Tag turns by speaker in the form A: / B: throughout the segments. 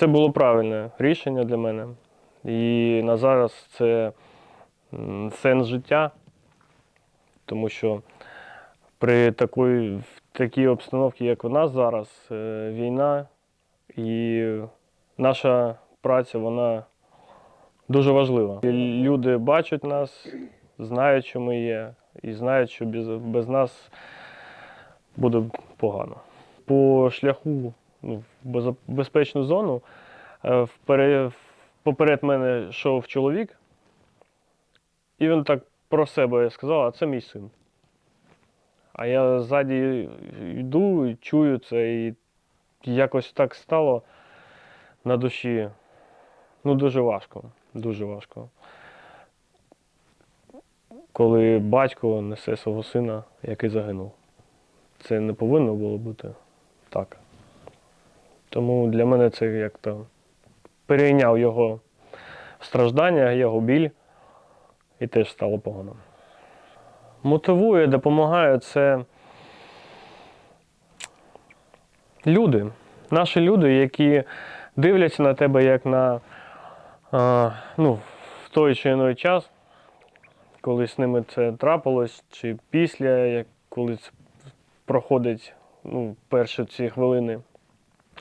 A: Це було правильне рішення для мене. І на зараз це сенс життя, тому що при такій, в такій обстановці, як у нас зараз, е, війна і наша праця, вона дуже важлива. І люди бачать нас, знають, що ми є, і знають, що без, без нас буде погано. По шляху в безо- безпечну зону е, поперед мене йшов чоловік, і він так про себе сказав, а це мій син. А я ззаді йду і чую це, і якось так стало на душі. Ну, дуже важко. Дуже важко. Коли батько несе свого сина, який загинув. Це не повинно було бути так. Тому для мене це як-то перейняв його страждання, його біль, і теж стало погано. Мотивує, допомагає це люди. Наші люди, які дивляться на тебе як на ну, в той чи іной час, коли з ними це трапилось, чи після, як коли це проходить ну, перші ці хвилини.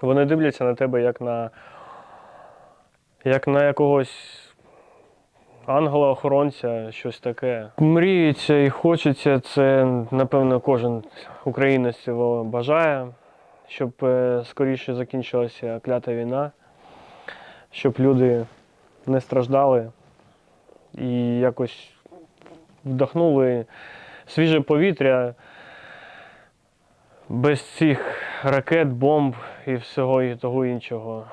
A: Вони дивляться на тебе як на, як на якогось ангела-охоронця, щось таке. Мріється і хочеться, це, напевно, кожен українець цього бажає, щоб е, скоріше закінчилася клята війна, щоб люди не страждали і якось вдохнули свіже повітря без цих ракет, бомб і всього і того іншого.